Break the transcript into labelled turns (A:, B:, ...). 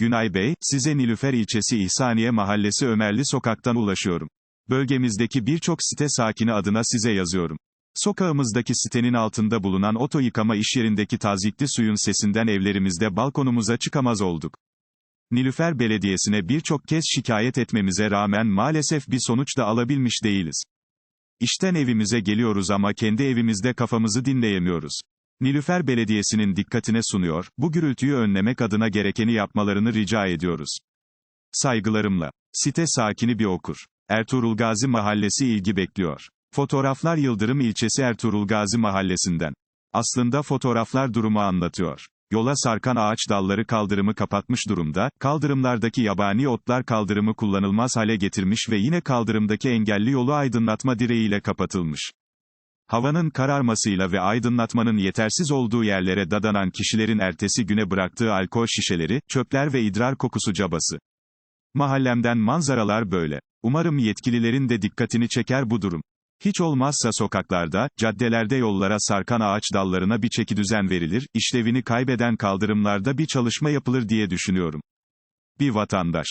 A: Günay Bey, size Nilüfer ilçesi İhsaniye Mahallesi Ömerli Sokak'tan ulaşıyorum. Bölgemizdeki birçok site sakini adına size yazıyorum. Sokağımızdaki sitenin altında bulunan oto yıkama iş yerindeki tazikli suyun sesinden evlerimizde balkonumuza çıkamaz olduk. Nilüfer Belediyesi'ne birçok kez şikayet etmemize rağmen maalesef bir sonuç da alabilmiş değiliz. İşten evimize geliyoruz ama kendi evimizde kafamızı dinleyemiyoruz. Nilüfer Belediyesi'nin dikkatine sunuyor, bu gürültüyü önlemek adına gerekeni yapmalarını rica ediyoruz. Saygılarımla. Site sakini bir okur. Ertuğrul Gazi Mahallesi ilgi bekliyor. Fotoğraflar Yıldırım ilçesi Ertuğrul Gazi Mahallesi'nden. Aslında fotoğraflar durumu anlatıyor. Yola sarkan ağaç dalları kaldırımı kapatmış durumda, kaldırımlardaki yabani otlar kaldırımı kullanılmaz hale getirmiş ve yine kaldırımdaki engelli yolu aydınlatma direğiyle kapatılmış. Havanın kararmasıyla ve aydınlatmanın yetersiz olduğu yerlere dadanan kişilerin ertesi güne bıraktığı alkol şişeleri, çöpler ve idrar kokusu cabası. Mahallemden manzaralar böyle. Umarım yetkililerin de dikkatini çeker bu durum. Hiç olmazsa sokaklarda, caddelerde yollara sarkan ağaç dallarına bir çekidüzen verilir, işlevini kaybeden kaldırımlarda bir çalışma yapılır diye düşünüyorum. Bir vatandaş.